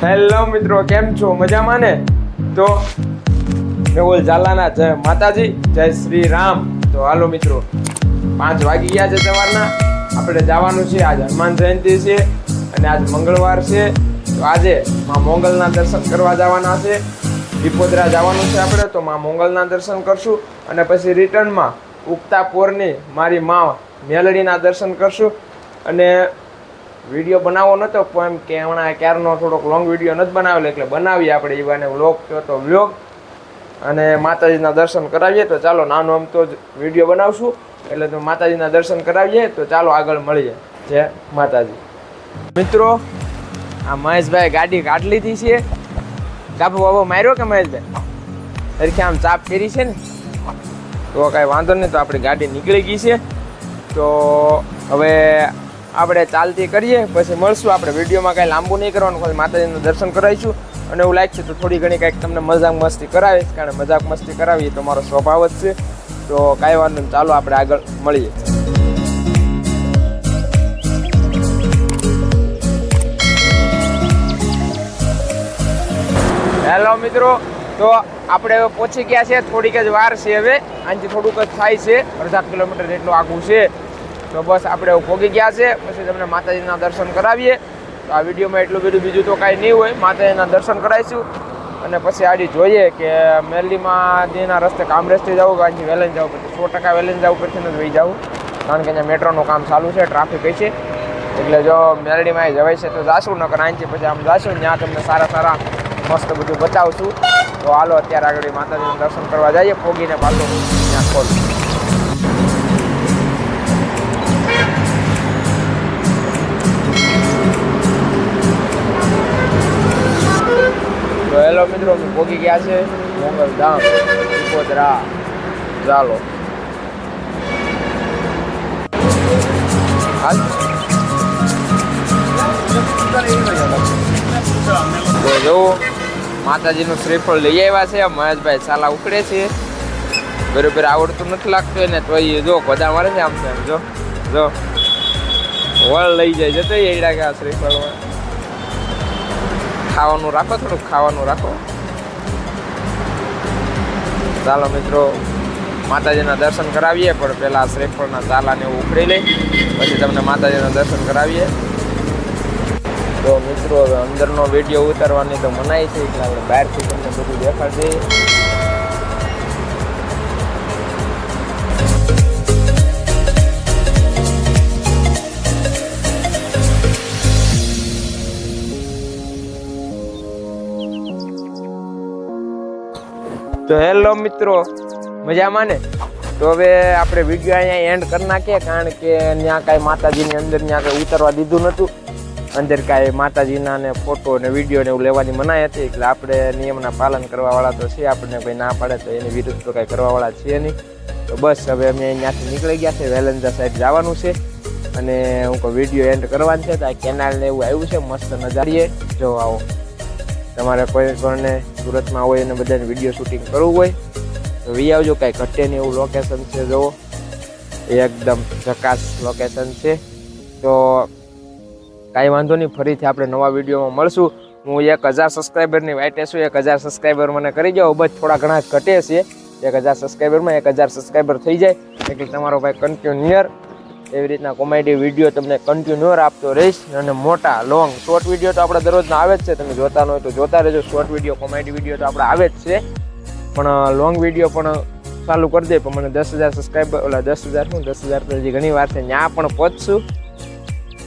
Hello મિત્રો, કેમ છો? મજામાં ને? તો મેહુલ ઝાલાના જય માતાજી, જય શ્રી રામ તો હાલો મિત્રો, પાંચ વાગી ગયા છે સવારના. આપણે જવાનું છે આજ હનુમાન જયંતિ છે અને આજ મંગળવાર છે. તો આજે માં મોંગલના દર્શન કરવા જવાના છે. દીપોદરા જવાનું છે આપણે, તો માં મોંગલના દર્શન કરશું અને પછી રિટર્નમાં ઉગતા પોરની મારી મા મેલડીના દર્શન કરશું. અને વીડિયો બનાવવો નહોતો પણ કે હમણાં ક્યારનો થોડોક લોંગ વીડિયો નથી બનાવેલો, એટલે બનાવીએ આપણે ઈવાને વાને વ્લોગ કયો તો વ્લોગ અને માતાજીના દર્શન કરાવીએ, તો ચાલો નાનો આમ તો જ વીડિયો બનાવશું. એટલે તો માતાજીના દર્શન કરાવીએ, તો ચાલો આગળ મળીએ. જય માતાજી. મિત્રો, આ મહેશભાઈ ગાડી કાઢ લીધી છે. ગાભો બાબો માર્યો કે મહેશભાઈ? તરીકે આમ ચાપ ફેરી છે ને? તો કાંઈ વાંધો નહીં, તો આપણી ગાડી નીકળી ગઈ છે. તો હવે આપણે ચાલતી કરીએ, પછી મળશું. આપણે વિડીયોમાં કાંઈ લાંબુ નહીં કરવાનું, ખાલી માતાજીનું દર્શન કરાવીશું. અને એવું લાગશે તો થોડી ઘણી કાંઈક તમને મજાક મસ્તી કરાવીશ, કારણ મજાક મસ્તી કરાવીએ તો મારો સ્વભાવ જ છે. તો કાંઈ વાંધો નહીં, ચાલો આપણે આગળ મળીએ. હેલો મિત્રો, તો આપણે હવે પહોંચી ગયા છે થોડીક જ વાર છે હવે. આનાથી થોડુંક જ થાય છે. અડધા કિલોમીટર જેટલું આગું છે. તો બસ આપણે ભોગી ગયા છે. પછી તમને માતાજીના દર્શન કરાવીએ. તો આ વિડીયોમાં એટલું બધું બીજું તો કાંઈ નહીં હોય. માતાજીના દર્શન કરાવીશું. અને પછી આડી જોઈએ કે મેરલીમાં જેના રસ્તે કામરેજથી જવું કે અહીંથી વેલન જવું પછી સો ટકા વેલન જવું પછી નથી વહી જવું કારણ કે અહીંયા મેટ્રોનું કામ ચાલુ છે, ટ્રાફિક છે. એટલે જો મેરડીમાં જવાય છે તો જાશું, નકર અહીંથી પછી આમ જાશું. ત્યાં તમને સારા સારા મસ્ત બધું બતાવશું. તો હાલો, અત્યારે આગળ માતાજીનું દર્શન કરવા જઈએ. ફોગીને પાછું ત્યાં ખોલું હેલો મિત્રો, અમે ગયા છે. મોગલધામ ધામ. વિપોદરા ચાલો. તો જુઓ માતાજીનું શ્રીફળ લઈ આવ્યા છે. મહેશભાઈ સાલા ઉકળે છે. બરોબર આવડતું નથી લાગતું એને, તો એ જો બધા મારે છે આમ જો. જો. વળ લઈ જાય, જતો એડા કે આ શ્રીફળમાં. ખાવાનું રાખો, થોડુંક ખાવાનું રાખો. ચાલો મિત્રો, માતાજીના દર્શન કરાવીએ, પણ પહેલાં શ્રેફળના ચાલાને એવું ઉખડી લઈ, પછી તમને માતાજીના દર્શન કરાવીએ. તો મિત્રો, હવે અંદરનો વીડિયો ઉતારવાની તો મનાઈ છે, એટલે આપણે બહારથી તમને બધું દેખાડશે. તો હેલો મિત્રો, મજામાં ને? તો હવે આપણે વીડિયો અહીંયા એન્ડ કરી નાખીએ, કારણ કે ત્યાં કાંઈ માતાજીની અંદર ત્યાં કાંઈ ઉતરવા દીધું નહોતું. અંદર કાંઈ માતાજીના ને ફોટો ને વીડિયો ને એવું લેવાની મનાઈ હતી, એટલે આપણે નિયમના પાલન કરવાવાળા તો છે, આપણને કોઈ ના પાડે તો એની વિરુદ્ધ તો કાંઈ કરવાવાળા છે નહીં. તો બસ હવે અમે અહીંયાથી નીકળી ગયા છે વેલેન્જા સાઈડ જવાનું છે. અને હું કોઈ વીડિયો એન્ડ કરવાનું છે, તો આ કેનાલ ને એવું આવ્યું છે, મસ્ત નજારીએ. જો આવો. તમારે કોઈ કોઈને સુરતમાં હોય અને બધાને વીડિયો શૂટિંગ કરવું હોય, તો વી આવજો કાંઈ ઘટે નહીં એવું લોકેશન છે, જુઓ. એકદમ ઝકાસ લોકેશન છે. તો કાંઈ વાંધો નહીં, ફરીથી આપણે નવા વિડીયોમાં મળશું. હું એક હજાર સબસ્ક્રાઈબરની વાઇટે છું, એક હજાર સબસ્ક્રાઈબર મને કરી જાઓ બસ થોડા ઘણા ઘટે છે. એક હજાર સબસ્ક્રાઈબરમાં એક હજાર સબસ્ક્રાઈબર થઈ જાય. એટલે તમારો ભાઈ કન્ટિન્યુઅર એવી રીતના કોમેડી વીડિયો તમને કન્ટિન્યુઅર આપતો રહીશ અને મોટા લોંગ શોર્ટ વીડિયો તો આપણે દરરોજના આવે જ છે. તમે જોતા હોય તો જોતા રહેજો. શોર્ટ વીડિયો કોમેડી વીડિયો તો આપણે આવે જ છે. પણ લોંગ વીડિયો પણ ચાલુ કરી દે. પણ મને દસ હજાર સબસ્ક્રાઈબર ઓલા દસ હજાર શું? દસ હજાર તો હજી ઘણી વાર છે. ત્યાં પણ પહોંચશું.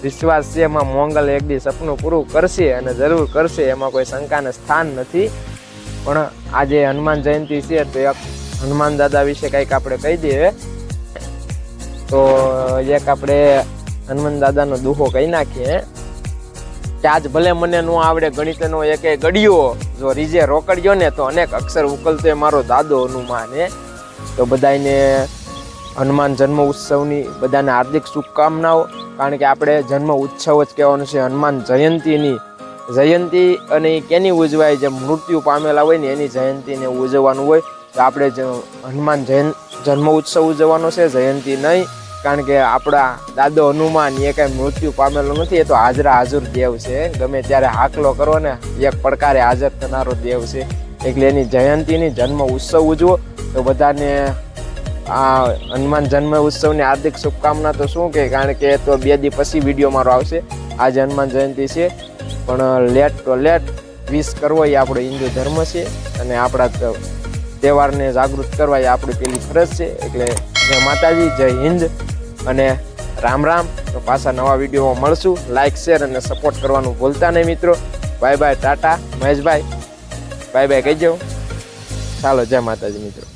વિશ્વાસ છે એમાં મોંગલ એક દી સપનું પૂરું કરશે અને જરૂર કરશે. એમાં કોઈ શંકાને સ્થાન નથી. પણ આજે હનુમાન જયંતિ છે તો એક હનુમાન દાદા વિશે કંઈક આપણે કહી દઈએ. તો એક આપણે હનુમાન દાદાનો દુહો કહી નાખીએ. કે આજ ભલે મને ન આવડે ગણિતનો એક ગડિયો, જો રીજે રોકડ્યો ને તો અનેક અક્ષર ઉકલતો એ મારો દાદો હનુમાન તો બધાને હનુમાન જન્મ ઉત્સવની બધાને હાર્દિક શુભકામનાઓ, કારણ કે આપણે જન્મ ઉત્સવ જ કહેવાનું છે હનુમાન જયંતીની. જયંતી અને એ કેની ઉજવાય? જે મૃત્યુ પામેલા હોય ને એની જયંતીને ઉજવવાનું હોય. તો આપણે હનુમાન જયંત, જન્મ ઉત્સવ ઉજવવાનો છે, જયંતિ નહીં. કારણ કે આપણા દાદો હનુમાન, એ કઈ મૃત્યુ પામેલો નથી, એ તો હાજરા હાજર દેવ છે. ગમે ત્યારે હાકલો કરો ને, એક પડકારે હાજર થનારો દેવ છે. એટલે એની જયંતીની જન્મ ઉત્સવ ઉજવો. તો બધાને આ હનુમાન જન્મ ઉત્સવની હાર્દિક શુભકામના તો શું કે, કારણ કે તો બે દી પછી વીડિયો મારો આવશે. આજે હનુમાન જયંતી છે. પણ લેટ તો લેટ વિશ કરવો એ આપણો હિન્દુ ધર્મ છે. અને આપણા તહેવારને જાગૃત કરવા એ આપણી પેલી ફરજ છે. એટલે જય માતાજી, જય હિન્દ. અને રામ રામ. તો પાછા નવા વિડીયોમાં મળશું. લાઇક શેર અને સપોર્ટ કરવાનું ભૂલતા નહીં મિત્રો. બાય બાય ટાટા, મહેશભાઈ. બાય બાય કહેજો. ચાલો, જય માતાજી મિત્રો.